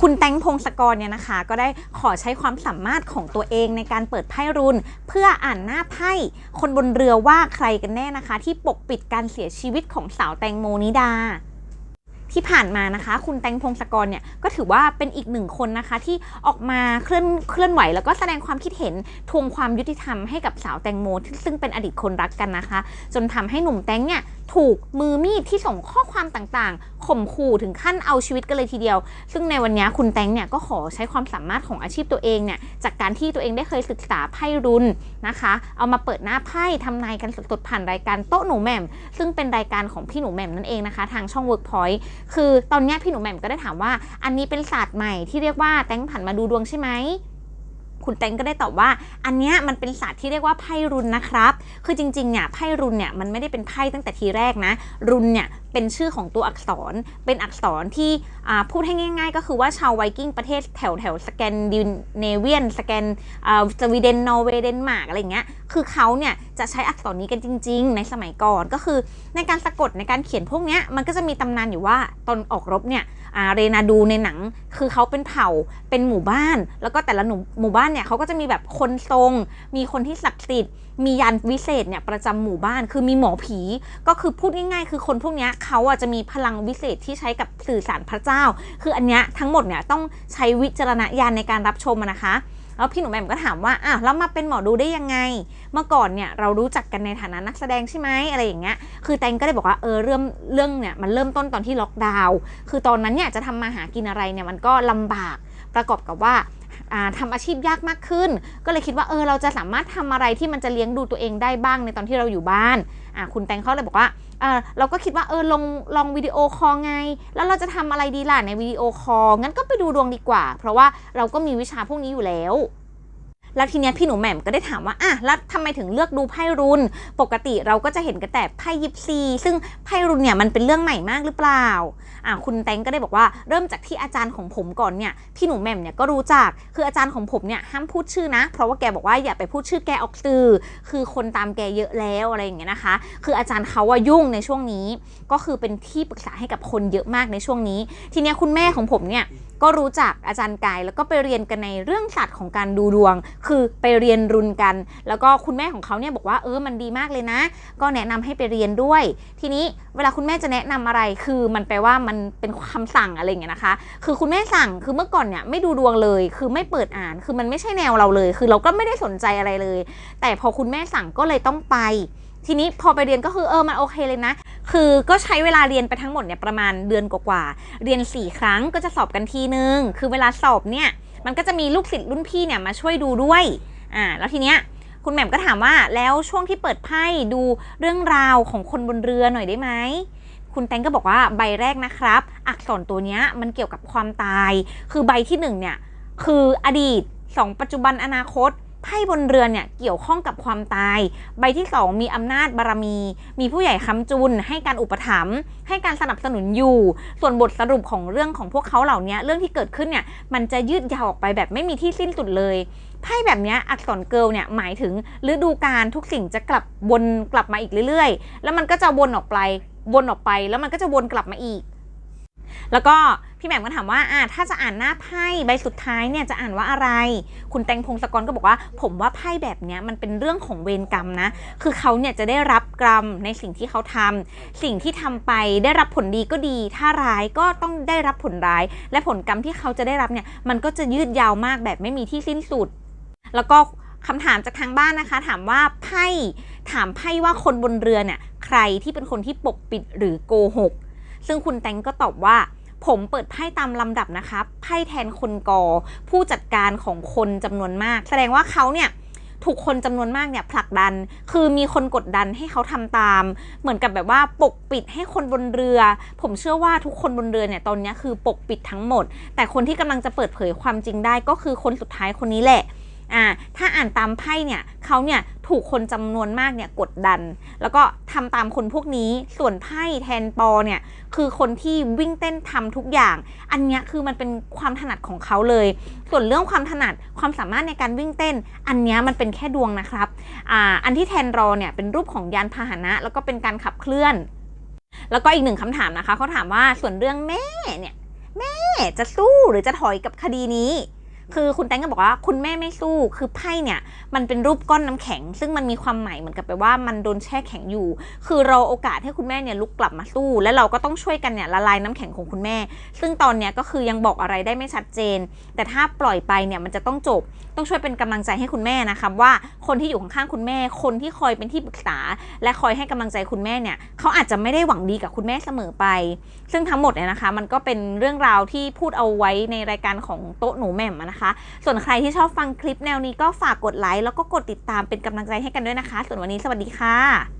คุณแตงพงศกรเนี่ยนะคะ ก็ได้ขอใช้ความสามารถของตัวเองในการเปิดไพ่รุน เพื่ออ่านหน้าไพ่คนบนเรือว่าใครกันแน่นะคะ ที่ปกปิดการเสียชีวิตของสาวแตงโมนิดาที่ผ่านมานะคะ คุณแตงพงศกรเนี่ยก็ถือว่าเป็นอีกหนึ่งคนนะคะ ที่ออกมาเคลื่อนเคลื่อนไหว แล้วก็แสดงความคิดเห็นทวงความยุติธรรมให้กับสาวแตงโมที่ซึ่งเป็นอดีตคนรักกันนะคะ จนทำให้หนุ่มแตงเนี่ย ถูกมือมีดที่ส่งข้อความต่างๆ ข่มขู่ถึงขั้นเอาชีวิตกันเลยทีเดียว ซึ่งในวันนี้คุณแตงเนี่ยก็ขอใช้ความสามารถของอาชีพตัวเองเนี่ยจากการที่ตัวเองได้เคยศึกษาไพ่รุนนะคะ เอามาเปิดหน้าไพ่ทำนายกันสดๆผ่านรายการโต๊ะหนูแหม่ม ซึ่งเป็นรายการของพี่หนูแหม่มนั่นเองนะคะ ทางช่อง Workpoint คือตอนนี้พี่หนูแหม่มก็ได้ถามว่า อันนี้เป็นศาสตร์ใหม่ที่เรียกว่าแตงผันมาดูดวงใช่ไหม คุณแตงก็ได้ตอบว่า อันเนี้ยมันเป็นศาสตร์ที่เรียกว่าไพ่รุนนะครับ คือจริงๆเนี่ยไพ่รุนเนี่ยมันไม่ได้เป็นไพ่ตั้งแต่ทีแรกนะ รุนเนี่ยเป็นชื่อของตัวอักษร เป็นอักษรที่พูดให้ง่าย ๆ ก็คือว่าชาวไวกิ้งประเทศแถวแถวสแกนดิเนเวียน สแกนสวีเดนนอร์เวย์เดนมาร์กอะไรเงี้ย คือเขาเนี่ยจะใช้อักษรนี้กันจริง ๆ ในสมัยก่อน ก็คือในการสะกดในการเขียนพวกเนี้ยมันก็จะมีตำนานอยู่ว่าตอนออกรบเนี่ย เรนาดูในหนัง คือเขาเป็นเผ่าเป็นหมู่บ้าน แล้วก็แต่ละหนูหมู่บ้านเนี่ยเขาก็จะมีแบบคนทรง มีคนที่ศักดิ์สิทธิ์มียันวิเศษเนี่ยประจำหมู่บ้าน คือมีหมอผี ก็คือพูดง่ายๆ คือคนพวกนี้เขาอะจะมีพลังวิเศษที่ใช้กับสื่อสารพระเจ้า คืออันเนี้ยทั้งหมดเนี่ยต้องใช้วิจารณญาณในการรับชมนะคะ แล้วพี่หนูแหม่มก็ถามว่าอ้าวแล้วมาเป็นหมอดูได้ยังไง เมื่อก่อนเนี่ยเรารู้จักกันในฐานะนักแสดงใช่ไหมอะไรอย่างเงี้ย คือแตงก็ได้บอกว่าเออเรื่องเรื่องเนี่ยมันเริ่มต้นตอนที่ล็อกดาวน์ คือตอนนั้นเนี่ยจะทำมาหากินอะไรเนี่ยมันก็ลำบาก ประกอบกับว่า ทำทำอาชีพยากมากขึ้น ก็เลยคิดว่าเออเราจะสามารถทำอะไรที่มันจะเลี้ยงดูตัวเองได้บ้างในตอนที่เราอยู่บ้านอ่าคุณแตงเขาเลยบอกว่าเออเราก็คิดว่าเออลองลองวิดีโอคอลไง แล้วเราจะทำอะไรดีล่ะในวิดีโอคอลงั้นก็ไปดูดวงดีกว่า เพราะว่าเราก็มีวิชาพวกนี้อยู่แล้ว แล้วทีเนี้ยพี่หนูแหม่มก็ได้ถามว่าอะแล้วทำไมถึงเลือกดูไพ่รุน ปกติเราก็จะเห็นกันแต่ไพ่ยิปซีซึ่งไพ่รุนเนี่ยมันเป็นเรื่องใหม่มากหรือเปล่าอะคุณแตงก็ได้บอกว่าเริ่มจากที่อาจารย์ของผมก่อนเนี่ยพี่หนูแหม่มเนี่ยก็รู้จักคืออาจารย์ของผมเนี่ยห้ามพูดชื่อนะ เพราะว่าแกบอกว่าอย่าไปพูดชื่อแกออกสื่อคือคนตามแกเยอะแล้วอะไรอย่างเงี้ยนะคะ คืออาจารย์เขาว่ายุ่งในช่วงนี้ ก็คือเป็นที่ปรึกษาให้กับคนเยอะมากในช่วงนี้ ทีเนี้ยคุณแม่ของผมเนี่ย ก็รู้จักอาจารย์กายแล้วก็ไปเรียนกันในเรื่องศาสตร์ของการดูดวง คือไปเรียนรุนกัน แล้วก็คุณแม่ของเขาเนี่ยบอกว่าเออมันดีมากเลยนะ ก็แนะนำให้ไปเรียนด้วย ทีนี้เวลาคุณแม่จะแนะนำอะไรคือมันแปลว่ามันเป็นคำสั่งอะไรเงี้ยนะคะ คือคุณแม่สั่งคือเมื่อก่อนเนี่ยไม่ดูดวงเลย คือไม่เปิดอ่าน คือมันไม่ใช่แนวเราเลย คือเราก็ไม่ได้สนใจอะไรเลย แต่พอคุณแม่สั่งก็เลยต้องไป ทีนี้พอไปเรียนก็คือเออมันโอเคเลยนะ คือก็ใช้เวลาเรียนไปทั้งหมดเนี่ยประมาณเดือนกว่าๆ เรียน 4 ครั้งก็จะสอบกันทีนึง คือเวลาสอบเนี่ยมันก็จะมีลูกศิษย์รุ่นพี่เนี่ยมาช่วยดูด้วย อ่า แล้วทีเนี้ยคุณแหม่มก็ถามว่าแล้วช่วงที่เปิดไพ่ดูเรื่องราวของคนบนเรือหน่อยได้ไหมคุณแตงก็บอกว่าใบแรกนะครับ อักษรตัวเนี้ยมันเกี่ยวกับความตาย คือใบที่หนึ่งเนี่ยคืออดีต 2 ปัจจุบันอนาคต ไพ่บนเรือนเนี่ยเกี่ยวข้องกับความตาย ใบที่2มีอำนาจบารมี มีผู้ใหญ่ค้ำจุน ให้การอุปถัมภ์ให้การสนับสนุนอยู่ ส่วนบทสรุปของเรื่องของพวกเขาเหล่านี้เรื่องที่เกิดขึ้นเนี่ยมันจะยืดยาวออกไปแบบไม่มีที่สิ้นสุดเลยไพ่แบบนี้อักษรเกิลเนี่ยหมายถึงฤดูกาลทุกสิ่งจะกลับวนกลับมาอีกเรื่อยๆ แล้วมันก็จะวนออกไปวนออกไป แล้วมันก็จะวนกลับมาอีก แล้วก็พี่แหม่มก็ถามว่าอ่าถ้าจะอ่านหน้าไพ่ใบสุดท้ายเนี่ยจะอ่านว่าอะไร คุณแตงพงศกรก็บอกว่า ผมว่าไพ่แบบเนี้ยมันเป็นเรื่องของเวรกรรมนะ คือเขาเนี่ยจะได้รับกรรมในสิ่งที่เขาทำสิ่งที่ทำไปได้รับผลดีก็ดี ถ้าร้ายก็ต้องได้รับผลร้าย และผลกรรมที่เขาจะได้รับเนี่ยมันก็จะยืดยาวมากแบบไม่มีที่สิ้นสุด แล้วก็คำถามจากทางบ้านนะคะ ถามว่าไพ่ถามไพ่ว่าคนบนเรือเนี่ยใครที่เป็นคนที่ปกปิดหรือโกหก ซึ่งคุณแตงก็ตอบว่า ผมเปิดไพ่ตามลำดับนะคะไพ่แทนคนกอ ผู้จัดการของคนจำนวนมาก แสดงว่าเขาเนี่ยถูกคนจำนวนมากเนี่ยผลักดัน คือมีคนกดดันให้เขาทำตาม เหมือนกับแบบว่าปกปิดให้คนบนเรือ ผมเชื่อว่าทุกคนบนเรือเนี่ยตอนนี้คือปกปิดทั้งหมด แต่คนที่กำลังจะเปิดเผยความจริงได้ก็คือคนสุดท้ายคนนี้แหละ อ่าถ้าอ่านตามไพ่เนี่ยเขาเนี่ยถูกคนจำนวนมากเนี่ยกดดัน แล้วก็ทำตามคนพวกนี้ส่วนไพ่แทนปอเนี่ยคือคนที่วิ่งเต้นทำทุกอย่าง อันนี้คือมันเป็นความถนัดของเขาเลย ส่วนเรื่องความถนัดความสามารถในการวิ่งเต้น อันนี้มันเป็นแค่ดวงนะครับอ่าอันที่แทนรอเนี่ยเป็นรูปของยานพาหนะ แล้วก็เป็นการขับเคลื่อน แล้วก็อีกหนึ่งคำถามนะคะเขาถามว่าส่วนเรื่องแม่เนี่ยแม่จะสู้หรือจะถอยกับคดีนี้ คือคุณแตงก็บอกว่าคุณแม่ไม่สู้ คือไพ่เนี่ย มันเป็นรูปก้อนน้ำแข็ง ซึ่งมันมีความหมายเหมือนกับไปว่ามันโดนแช่แข็งอยู่ คือเราโอกาสให้คุณแม่เนี่ยลุกกลับมาสู้ และเราก็ต้องช่วยกันเนี่ยละลายน้ำแข็งของคุณแม่ ซึ่งตอนเนี้ยก็คือยังบอกอะไรได้ไม่ชัดเจน แต่ถ้าปล่อยไปเนี่ยมันจะต้องจบ ต้องช่วยเป็นกำลังใจให้คุณแม่นะครับว่าคนที่อยู่ข้างๆคุณแม่ คนที่คอยเป็นที่ปรึกษา และคอยให้กำลังใจคุณแม่เนี่ยเขาอาจจะไม่ได้หวังดีกับคุณแม่เสมอไป ซึ่งทั้งหมดเนี่ยนะคะ มันก็เป็นเรื่องราวที่พูดเอาไว้ในรายการของโต๊ะหนูแม่มอะนะคะ ส่วนใครที่ชอบฟังคลิปแนวนี้ก็ฝากกดไลค์แล้วก็กดติดตามเป็นกำลังใจให้กันด้วยนะคะ ส่วนวันนี้สวัสดีค่ะ